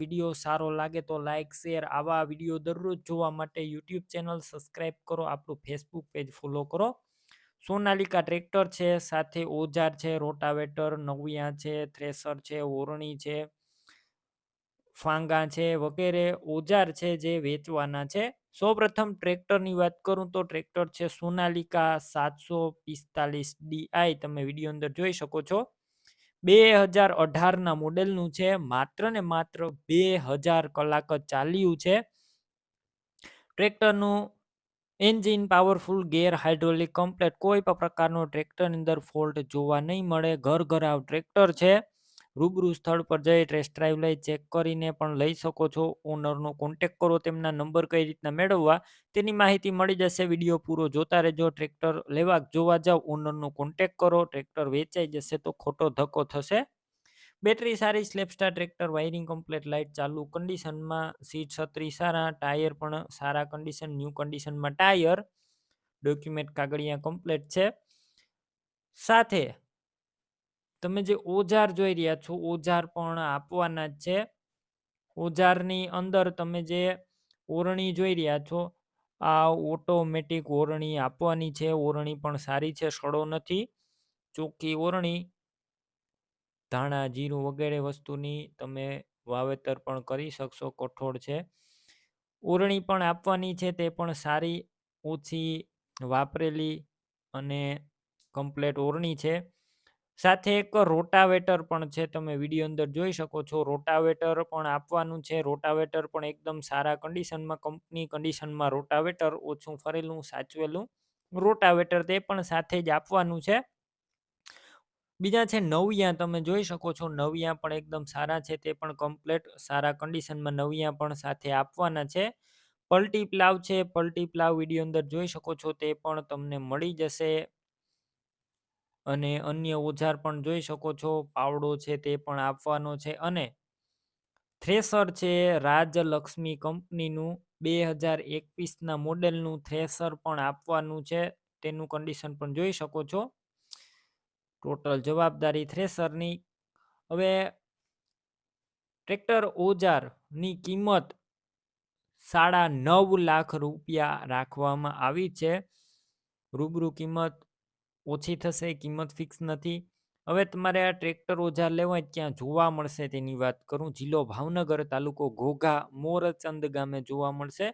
Video સારો લાગે તો લાઇક શેર, આવા વીડિયો દરરોજ જોવા માટે યુટ્યુબ ચેનલ સબસ્ક્રાઈબ કરો, આપણું ફેસબુક પેજ ફોલો કરો. સોનાલિકા ટ્રેક્ટર છે, સાથે ઓજાર છે, રોટાવેટર, નવિયા છે, થ્રેસર છે, ઓરણી છે, ફાંગા છે, વગેરે ઓજાર છે જે વેચવાના છે. સૌપ્રથમ ટ્રેક્ટરની વાત કરું તો ટ્રેક્ટર છે સોનાલિકા સાતસો પિસ્તાલીસ ડીઆઈ તમે વીડિયો અંદર જોઈ શકો છો. બે હજાર અઢારના મોડેલનું છે. માત્ર ને માત્ર બે હજાર કલાક જ ચાલ્યું છે. ટ્રેક્ટરનું engine powerful, gear hydraulic, complete કોઈ પણ પ્રકારનો ટ્રેક્ટરની અંદર ફોલ્ટ જોવા નહીં મળે. ઘર ઘરાવ ટ્રેક્ટર છે. રૂબરૂ સ્થળ પર જઈ ટેસ્ટ ડ્રાઈવ લઈ ચેક કરીને પણ લઈ શકો છો. ઓનરનો કોન્ટેક કરો, તેમના નંબર કઈ રીતના મેળવવા, તેની માહિતી મળી જશે. વીડિયો પૂરો જોતા રહેજો. ટ્રેક્ટર લેવા જોવા જાવ ઓનરનો કોન્ટેક કરો. ટ્રેક્ટર વેચાઈ જશે તો ખોટો ધક્કો થશે. બેટરી સારી self starter tractor wiring complete light ચાલુ કન્ડિશનમાં સીટ છત્રી સારા ટાયર પણ સારા કન્ડિશન ન્યૂ કન્ડિશનમાં ટાયર ડોક્યુમેન્ટ કાગળિયા કમ્પ્લેટ છે. સાથે તમે જે ઓજાર જોઈ રહ્યા છો, ઓજાર પણ આપવાના જ છે. ઓજારની અંદર તમે જે ઓરણી જોઈ રહ્યા છો, આ ઓટોમેટિક ઓરણી આપવાની છે. ઓરણી પણ સારી છે, સડો નથી. ચોખ્ખી ઓરણી, ધાણા, જીરું વગેરે વસ્તુની તમે વાવેતર પણ કરી શકશો, કઠોળ છે. ઓરણી પણ આપવાની છે, તે પણ સારી, ઓછી વાપરેલી અને કમ્પ્લેટ ઓરણી છે. સાથે એક રોટાવેટર પણ છે, તમે વીડિયો અંદર જોઈ શકો છો. રોટાવેટર પણ આપવાનું છે. રોટાવેટર પણ એકદમ સારા કન્ડિશનમાં કંપની કન્ડિશનમાં રોટાવેટર ઓછું ફરેલું, સાચવેલું રોટાવેટર તે પણ સાથે જ આપવાનું છે. બીજા છે નવિયા, તમે જોઈ શકો છો. નવિયા પણ એકદમ સારા છે, તે પણ કમ્પ્લેટ સારા કન્ડિશનમાં નવિયા પણ સાથે આપવાના છે. પલટી પ્લાવ છે, પલટી પ્લાવ વીડિયો અંદર જોઈ શકો છો, તે પણ તમને મળી જશે. અને અન્ય ઓજાર પણ જોઈ શકો છો. પાવડો છે તે પણ આપવાનો છે અને થ્રેસર છે રાજલક્ષ્મી કંપનીનું બે હજાર એકવીસના મોડેલનું થ્રેસર પણ આપવાનું છે. તેનું કન્ડિશન પણ જોઈ શકો છો. ટોટલ જવાબદારી થ્રેસરની. હવે ટ્રેક્ટર ઓજારની કિંમત સાડા નવ લાખ રૂપિયા રાખવામાં આવી છે. રૂબરૂ કિંમત ઓછી થશે, કિંમત ફિક્સ નથી. હવે તમારે આ ટ્રેક્ટર ઓજાર લેવા ક્યાં જોવા મળશે તેની વાત કરું. જિલ્લો ભાવનગર તાલુકો ઘોઘા, મોરચંદ ગામે જોવા મળશે.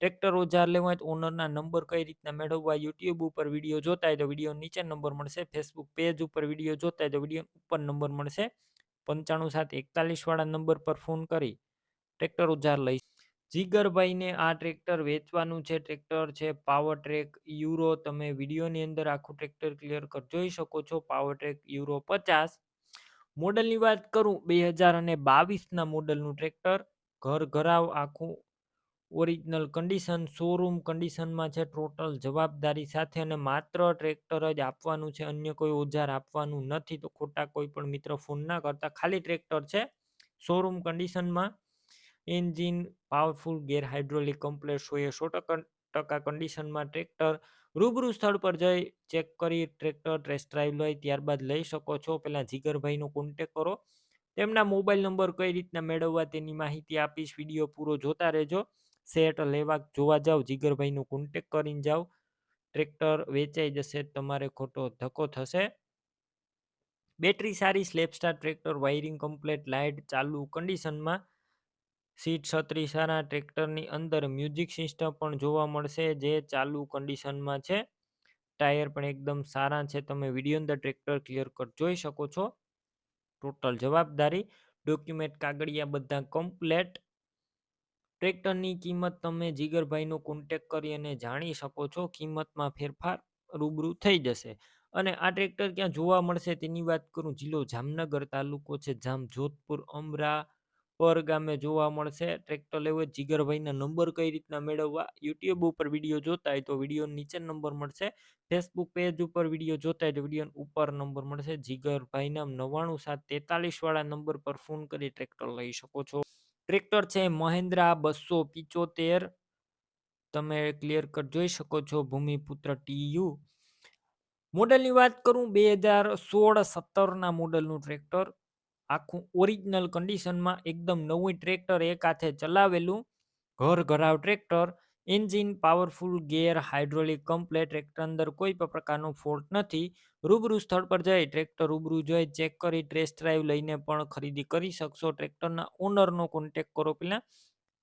ટ્રેક્ટર ઓજાર લેવા ઓનરના નંબર કઈ રીતના મેળવવા યુટ્યુબ ઉપર વીડિયો જોતા હોય તો વીડિયો નીચે નંબર મળશે. ફેસબુક પેજ ઉપર વીડિયો જોતા હોય તો વીડિયો ઉપર નંબર મળશે. પંચાણું સાત એકતાલીસવાળા નંબર પર ફોન કરી. ટ્રેક્ટર ઓજાર લઈ જીગરભાઈને આ ટ્રેક્ટર વેચવાનું છે, ટ્રેક્ટર છે, પાવર ટ્રેક, યુરો તમે વિડીયોની અંદર આખું ટ્રેક્ટર ક્લિયર કર, જોઈ શકો છો, પાવર ટ્રેક, યુરો પચાસ. મોડલની વાત કરું, બે હજાર અને બાવીસના મોડલનું ટ્રેક્ટર. ઘર ઘરાવ આખું ઓરિજિનલ કન્ડિશન, શોરૂમ કન્ડિશનમાં છે, ટોટલ જવાબદારી સાથે અને માત્ર ટ્રેક્ટર જ આપવાનું છે, અન્ય કોઈ ઓજાર આપવાનું નથી, તો ખોટા કોઈ પણ મિત્ર ફોન ના કરતા, ખાલી ટ્રેક્ટર છે, શોરૂમ કન્ડિશનમાં. Engine powerful, gear hydraulic complete સો ટકા ટકા કન્ડિશનમાં ટ્રેક્ટર રૂબરૂ સ્થળ પર જઈ ચેક કરી ટ્રેક્ટર ટેસ્ટ ડ્રાઈવ લઈ, ત્યારબાદ લઈ શકો છો. પહેલાં જીગરભાઈનો કોન્ટેક કરો. તેમના મોબાઈલ નંબર કઈ રીતના મેળવવા તેની માહિતી આપીશ, વીડિયો પૂરો જોતા રહેજો. સેટ લેવા જોવા જાઓ જીગરભાઈનો કોન્ટેક કરીને જાઓ ટ્રેક્ટર વેચાઈ જશે, તમારે ખોટો ધક્કો થશે. બેટરી સારી, self starter tractor, wiring complete, light ચાલુ, કન્ડિશનમાં સીટ છત્રીસાના ટ્રેક્ટરની અંદર મ્યુઝિક સિસ્ટમ પણ જોવા મળશે, જે ચાલુ કન્ડિશનમાં છે. ટાયર પણ એકદમ સારા છે. તમે વીડિયો અંદર ટ્રેક્ટર ક્લિયર કટ જોઈ શકો છો. ટોટલ જવાબદારી ડોક્યુમેન્ટ કાગળિયા બધા કમ્પ્લેટ ટ્રેક્ટરની કિંમત તમે જીગરભાઈનો કોન્ટેક કરી અને જાણી શકો છો, કિંમતમાં ફેરફાર રૂબરૂ થઈ જશે. અને આ ટ્રેક્ટર ક્યાં જોવા મળશે તેની વાત કરું, જિલ્લો જામનગર તાલુકો છે જામ જોધપુર અમરા પર ગામે જોવા મળશે. ટ્રેક્ટર લેવું જીગરભાઈના નંબર કઈ રીતના મેળવવા? યુટ્યુબ ઉપર વીડિયો જોતા હોય તો વીડિયો નીચે નંબર મળશે. ફેસબુક પેજ ઉપર વીડિયો જોતા હોય તો વીડિયો ઉપર નંબર મળશે. જીગરભાઈના નવ્વાણું સાત તેતાલીસ વાળા નંબર પર ફોન કરી ટ્રેક્ટર લઈ શકો છો. ટ્રેક્ટર છે મહેન્દ્રા બસો પિચોતેર. તમે ક્લિયર કટ જોઈ શકો છો ભૂમિપુત્ર ટીયુ મોડલની વાત કરું, બે હજાર સોળ સત્તરના મોડલનું ટ્રેક્ટર આખું ઓરિજિનલ કન્ડિશનમાં એકદમ નવું ટ્રેક્ટર એક હાથે ચલાવેલું, ઘર ઘરાવ tractor engine powerful gear hydraulic complete tractor અંદર કોઈ પણ પ્રકારનો ફોલ્ટ નથી. રૂબરૂ સ્થળ પર જઈ ટ્રેક્ટર રૂબરૂ જોઈ ચેક કરી ટેસ્ટ ડ્રાઈવ લઈને પણ ખરીદી કરી શકશો. ટ્રેક્ટરના ઓનરનો કોન્ટેક કરો પહેલાં.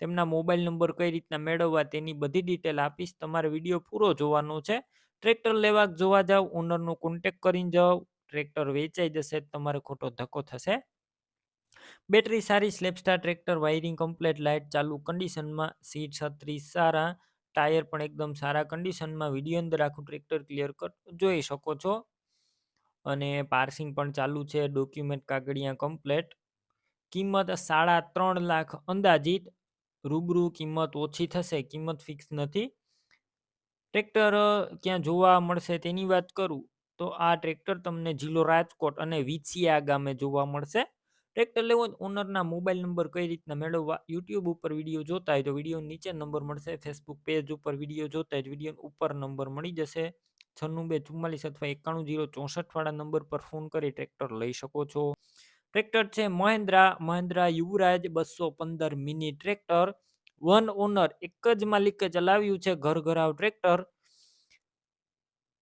તેમના મોબાઈલ નંબર કઈ રીતના મેળવવા તેની બધી ડિટેલ આપીશ. તમારે વીડિયો પૂરો જોવાનો છે. ટ્રેક્ટર લેવા જોવા જાવ ઓનરનો કોન્ટેક કરીને જાઓ ટ્રેક્ટર વેચાઈ જશે, તમારે ખોટો ધક્કો થશે. બેટરી સારી, self starter tractor, wiring complete, light ચાલુ, કન્ડિશનમાં સીટ છત્રીસ, સારા ટાયર પણ એકદમ સારા કન્ડિશનમાં, વીડિયો અંદર આખું ટ્રેક્ટર ક્લિયર જોઈ શકો છો. અને પાર્સિંગ પણ ચાલુ છે, ડોક્યુમેન્ટ કાગળિયા કમ્પ્લેટ. કિંમત સાડા ત્રણ લાખ અંદાજિત, રૂબરૂ કિંમત ઓછી થશે, કિંમત ફિક્સ નથી. ટ્રેક્ટર ક્યાં જોવા મળશે તેની વાત કરું, તો આ ટ્રેક્ટર તમને જિલ્લો રાજકોટ અને વિછિયા ગામે જોવા મળશે. ટ્રેક્ટર લેવો ઓનરના મોબાઈલ નંબર કઈ રીતના મેળવવા? યુટ્યુબ ઉપર વીડિયો જોતા હોય તો વીડિયો નીચે નંબર મળશે ફેસબુક પેજ ઉપર વીડિયો જોતા હોય વીડિયો ઉપર નંબર મળી જશે. છન્નું બે ચુમ્માલીસ અથવા એકાણું જીરો ચોસઠ વાળા નંબર પર ફોન કરી ટ્રેક્ટર લઈ શકો છો. ટ્રેક્ટર છે મહેન્દ્રા મહેન્દ્રા યુવરાજ બસો પંદર મિની ટ્રેક્ટર વન ઓનર એક જ માલિકે ચલાવ્યું છે ઘર ઘરાવ ટ્રેક્ટર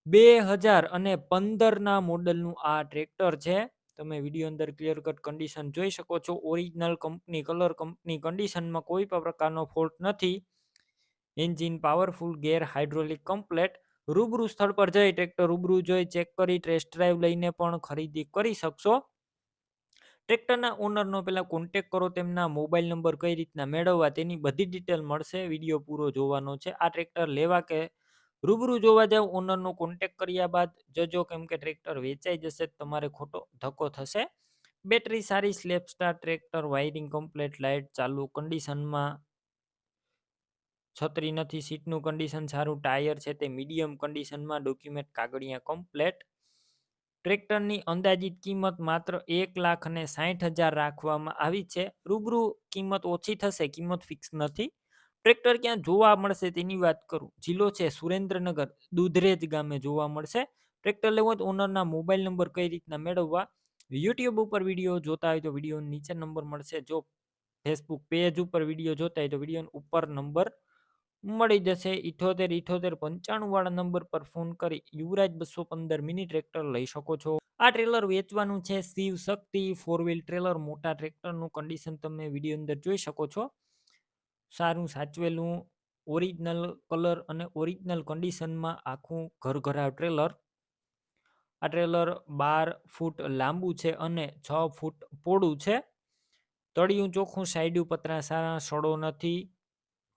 બે હજાર અને પંદરના મોડલનું આ ટ્રેક્ટર છે. તમે વીડિયો અંદર ક્લિયર કટ કન્ડિશન જોઈ શકો છો. ઓરિજિનલ કંપની કલર કંપની કન્ડિશનમાં કોઈ પણ પ્રકારનો ફોલ્ટ નથી. Engine powerful gear hydraulic complete રૂબરૂ સ્થળ પર જઈ ટ્રેક્ટર રૂબરૂ જોઈ ચેક કરી ટેસ્ટ ડ્રાઈવ લઈને પણ ખરીદી કરી શકશો. ટ્રેક્ટરના ઓનરનો પહેલાં કોન્ટેક કરો, તેમના મોબાઈલ નંબર કઈ રીતના મેળવવા તેની બધી ડિટેલ મળશે. વીડિયો પૂરો જોવાનો છે. આ ટ્રેક્ટર લેવા કે રૂબરૂ જોવા જાવ ઓનરનો કોન્ટેક કર્યા બાદ જજો કેમ કે ટ્રેક્ટર વેચાઈ જશે, તમારે ખોટો ધક્કો થશે. બેટરી સારી self starter tractor wiring complete light ચાલુ કન્ડિશનમાં છત્રી નથી સીટનું કન્ડિશન સારું ટાયર છે તે મીડિયમ કન્ડિશનમાં ડોક્યુમેન્ટ કાગળિયા કમ્પ્લેટ ટ્રેક્ટરની અંદાજિત કિંમત માત્ર એક લાખ અને સાઠ હજાર રાખવામાં આવી છે. રૂબરૂ કિંમત ઓછી થશે, કિંમત ફિક્સ નથી. ટ્રેક્ટર ક્યાં જોવા મળશે તેની વાત કરું. જિલ્લો છે સુરેન્દ્રનગર, દુધરેજ ગામે જોવા મળશે. ટ્રેક્ટર લેવો તો ઓનરના મોબાઈલ નંબર કઈ રીતના મેળવવા? યુટ્યુબ ઉપર વીડિયો જોતા હોય તો વીડિયો નીચે નંબર મળશે. જો ફેસબુક પેજ ઉપર વીડિયો જોતા હોય તો વીડિયો ઉપર નંબર મળી જશે. ઇઠોતેર ઇઠોતેર, પંચાણું વાળા નંબર પર ફોન કરી યુવરાજ બસો પંદર મિની ટ્રેક્ટર લઈ શકો છો. આ ટ્રેલર વેચવાનું છે. Shiv Shakti four wheel trailer મોટા ટ્રેક્ટરનું કન્ડિશન તમે વીડિયો અંદર જોઈ શકો છો. સારું સાચવેલું ઓરિજિનલ કલર અને ઓરિજિનલ કન્ડિશનમાં આખું ઘરઘરા ટ્રેલર. આ ટ્રેલર બાર ફૂટ લાંબુ છે અને છ ફૂટ પોળું છે. તળિયું ચોખ્ખું, સાઈડ પતરા સારા, સડો નથી.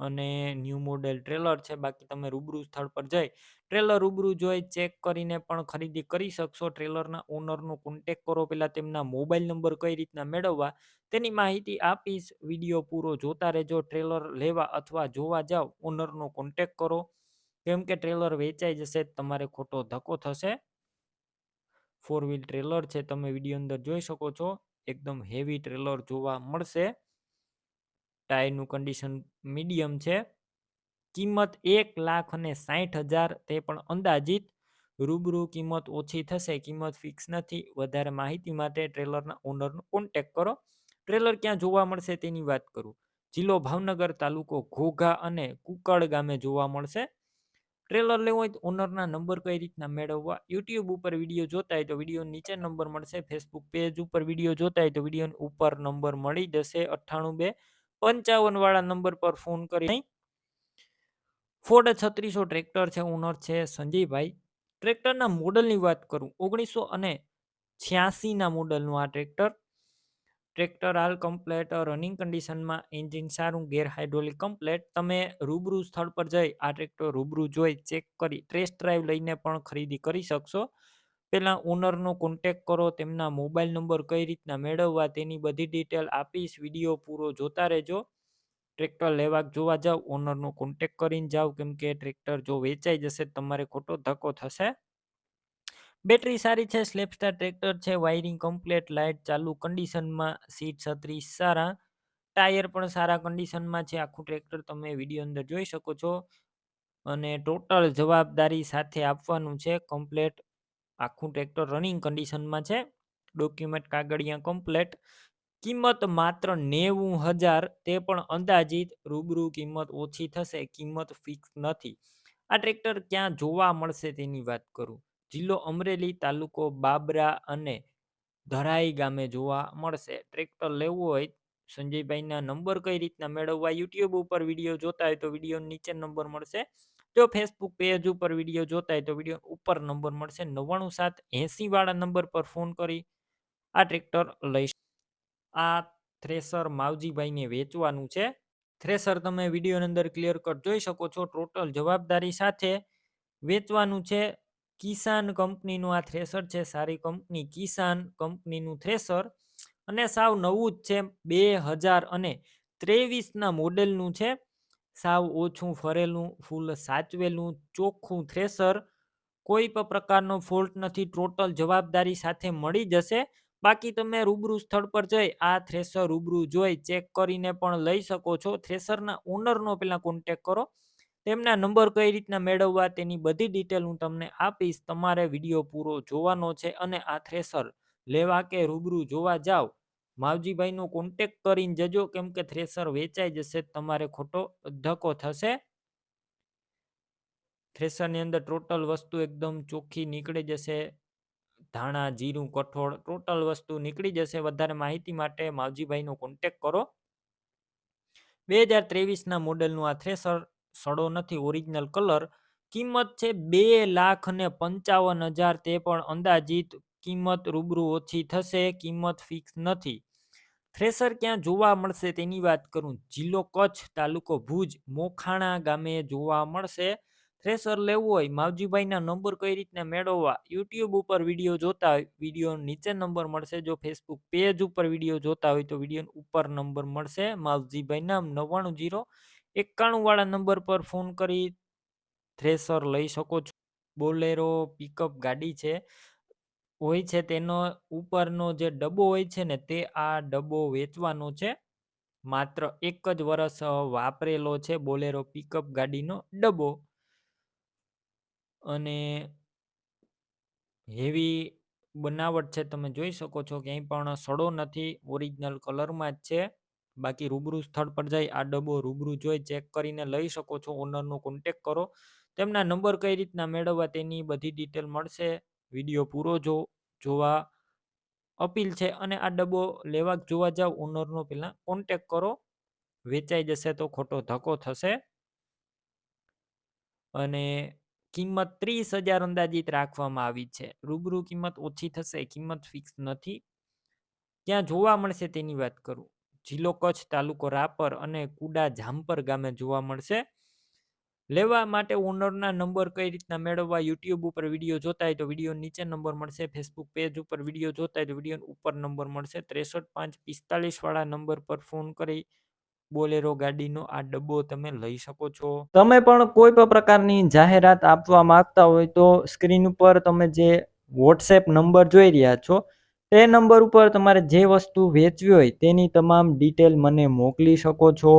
અને ન્યૂ મોડેલ ટ્રેલર છે, બાકી તમે રૂબરૂ સ્થળ પર જઈ ટ્રેલર રૂબરૂ જોઈ, ચેક કરીને પણ ખરીદી કરી શકશો. ટ્રેલરના ઓનરનો કોન્ટેક કરો પહેલાં તેમના મોબાઈલ નંબર કઈ રીતના મેળવવા, તેની માહિતી આપીશ. વીડિયો પૂરો જોતા રહેજો, ટ્રેલર લેવા અથવા જોવા જાઓ ઓનરનો કોન્ટેક કરો. કેમ કે ટ્રેલર વેચાઈ જશે, તમારે ખોટો ધક્કો થશે. ફોર વ્હીલ ટ્રેલર છે, તમે વીડિયો અંદર જોઈ શકો છો. એકદમ હેવી ટ્રેલર જોવા મળશે. ટાયરનું કન્ડિશન મીડિયમ છે. કિંમત એક લાખ અને સાઠ હજાર તે પણ અંદાજિત. રૂબરૂ કિંમત ઓછી થશે, કિંમત ફિક્સ નથી. વધારે માહિતી માટે ટ્રેલરના ઓનરનો કોન્ટેક કરો. ટ્રેલર ક્યાં જોવા મળશે તેની વાત કરું. જિલ્લો ભાવનગર તાલુકો ઘોઘા અને કુકડ ગામે જોવા મળશે. ટ્રેલર લેવો હોય તો ઓનરના નંબર કઈ રીતના મેળવવા? યુટ્યુબ ઉપર વીડિયો જોતા હોય તો વીડિયો નીચે નંબર મળશે. ફેસબુક પેજ ઉપર વીડિયો જોતા હોય તો વીડિયો ઉપર નંબર મળી જશે અઠ્ઠાણું બે પંચાવન વાળા નંબર પર ફોન કરી ફોર્ડ છત્રીસો ટ્રેક્ટર છે ઓનર છે, સંજયભાઈ. ટ્રેક્ટરના મોડલની વાત કરું, ઓગણીસો અને છ્યાસીના મોડલનું આ ટ્રેક્ટર. ટ્રેક્ટર હાલ કમ્પ્લેટ રનિંગ કન્ડિશનમાં, એન્જિન સારું, ગેર હાઇડ્રોલિક કમ્પ્લેટ. તમે રૂબરૂ સ્થળ પર જઈ આ ટ્રેક્ટર રૂબરૂ જોઈ ચેક કરી, ટેસ્ટ ડ્રાઈવ લઈને પણ ખરીદી કરી શકશો. પહેલાં ઓનરનો કોન્ટેક કરો, તેમના મોબાઈલ નંબર કઈ રીતના મેળવવા તેની બધી ડિટેલ આપીશ. વીડિયો પૂરો જોતા રહેજો. ટ્રેક્ટર લેવા જોવા જાવ ઓનરનો કોન્ટેક કરીને જાઓ કેમ કે ટ્રેક્ટર જો વેચાઈ જશે તમારે ખોટો ધક્કો થશે. બેટરી સારી છે સ્લેપસ્ટાર ટ્રેક્ટર છે વાયરિંગ કમ્પ્લેટ લાઇટ ચાલુ કન્ડિશનમાં સીટ છત્રીસ સારા. ટાયર પણ સારા કન્ડિશનમાં છે, આખું ટ્રેક્ટર તમે વીડિયો અંદર જોઈ શકો છો. અને ટોટલ જવાબદારી સાથે આપવાનું છે કમ્પ્લેટ આખું ટ્રેક્ટર રનિંગ કન્ડિશનમાં છે. ડોક્યુમેન્ટ કાગળિયા કમ્પ્લેટ કિંમત માત્ર નેવું હજાર, તે પણ અંદાજિત. રૂબરૂ કિંમત ઓછી થશે, કિંમત ફિક્સ નથી. આ ટ્રેક્ટર ક્યાં જોવા મળશે તેની વાત કરું. જિલ્લો અમરેલી, તાલુકો બાબરા અને ધરાઈ ગામે જોવા મળશે. ટ્રેક્ટર લેવું હોય, સંજયભાઈના નંબર કઈ રીતના મેળવવા યુટ્યુબ ઉપર વીડિયો જોતા હોય તો વીડિયો નીચે નંબર મળશે. જો ફેસબુક પેજ ઉપર વીડિયો જોતા હોય તો વીડિયો ઉપર નંબર મળશે નવ્વાણું સાત એંસી વાળા નંબર પર ફોન કરી, આ ટ્રેક્ટર લઈ આ થ્રેસર માવજીભાઈને વેચવાનું છે. થ્રેસર તમે વિડીયોની અંદર ક્લિયર કટ જોઈ શકો છો. ટોટલ જવાબદારી સાથે વેચવાનું છે. કિસાન કંપનીનું આ થ્રેસર છે. સારી કંપની કિસાન કંપનીનું થ્રેસર અને સાવ નવું જ છે. બે હજાર અને ત્રેવીસના મોડેલનું છે. સાવ ઓછું ફરેલું, ફૂલ સાચવેલું, ચોખ્ખું થ્રેસર, કોઈ પણ પ્રકારનો ફોલ્ટ નથી, ટોટલ જવાબદારી સાથે મળી જશે. બાકી તમે રૂબરૂ સ્થળ પર જઈ, આ થ્રેસર રૂબરૂ જોઈ ચેક કરીને પણ લઈ શકો છો. થ્રેસરના ઓનરનો પહેલાં કોન્ટેક કરો. તેમના નંબર કઈ રીતના મેળવવા તેની બધી ડિટેલ હું તમને આપીશ. તમારે વીડિયો પૂરો જોવાનો છે અને આ થ્રેસર લેવા કે રૂબરૂ જોવા જાઓ માવજીભાઈનો કોન્ટેક કરીને જજો, કેમ કે થ્રેસર વેચાઈ જશે, તમારે ખોટો ધક્કો થશે. થ્રેસરની અંદર ટોટલ વસ્તુ એકદમ ચોખ્ખી નીકળી જશે. ધાણા, જીરું, કઠોળ ટોટલ વસ્તુ નીકળી જશે. વધારે માહિતી માટે માવજીભાઈનો કોન્ટેક કરો. બે હજાર ત્રેવીસના મોડેલનું આ થ્રેસર સડો નથી ઓરિજિનલ કલર કિંમત છે બે લાખ ને પંચાવન હજાર, તે પણ અંદાજિત કિંમત રૂબરૂ ઓછી થશે, કિંમત ફિક્સ નથી. થ્રેસર ક્યાં જોવા મળશે તેની વાત કરું. જિલ્લો કચ્છ, તાલુકો ભુજ, મોખાણા ગામે જોવા મળશે. થ્રેસર લેવું હોય, માવજીભાઈના નંબર કઈ રીતના મેળવવા? યુટ્યુબ ઉપર વીડિયો જોતા હોય, વીડિયો નીચે નંબર મળશે. જો ફેસબુક પેજ ઉપર વીડિયો જોતા હોય તો વીડિયો ઉપર નંબર મળશે. માવજીભાઈના નવ્વાણું જીરો એકાણું વાળા નંબર પર ફોન કરી થ્રેસર લઈ શકો છો. બોલેરો પિકઅપ ગાડી છે. હોય છે તેનો ઉપરનો જે ડબ્બો હોય છે ને તે આ ડબ્બો વેચવાનો છે. માત્ર એક જ વર્ષ વાપરેલો છે બોલેરો પિકઅપ ગાડીનો ડબ્બો. અને હેવી બનાવટ છે તમે જોઈ શકો છો ક્યાંય પણ સડો નથી, ઓરિજિનલ કલરમાં જ છે. બાકી રૂબરૂ સ્થળ પર જઈ આ ડબ્બો રૂબરૂ જોઈ ચેક કરીને લઈ શકો છો, ઓનરનો કોન્ટેક કરો. તેમના નંબર કઈ રીતના મેળવવા તેની બધી ડિટેલ મળશે. વીડિયો પૂરો જો, જોવા અપીલ છે અને આ ડબ્બો લેવા જોવા જાવ ઓનરનો પહેલાં કોન્ટેક કરો. વેચાઈ જશે તો ખોટો ધક્કો થશે. અને કિંમત ત્રીસ હજાર અંદાજિત રાખવામાં આવી છે. રૂબરૂ કિંમત ઓછી થશે, કિંમત ફિક્સ નથી. ક્યાં જોવા મળશે તેની વાત કરું. જિલ્લો કચ્છ તાલુકો રાપર અને કુડા જામપર ગામે જોવા મળશે. લેવા માટે ઓનરના નંબર કઈ રીતના મેળવવા? યુટ્યુબ ઉપર વીડિયો જોતા હોય તો વીડિયો નીચે નંબર મળશે. ફેસબુક પેજ ઉપર વીડિયો જોતા હોય તો વીડિયો ઉપર નંબર મળશે. ત્રેસઠ પાંચ પિસ્તાલીસ વાળા નંબર પર ફોન કરી બોલેરો ગાડીનો આ ડબ્બો તમે લઈ શકો છો. તમે પણ કોઈ પણ પ્રકારની જાહેરાત આપવા માંગતા હોય તો સ્ક્રીન ઉપર તમે જે વોટ્સએપ નંબર જોઈ રહ્યા છો, તે નંબર ઉપર તમારે જે વસ્તુ વેચવી હોય તેની તમામ ડિટેલ મને મોકલી શકો છો.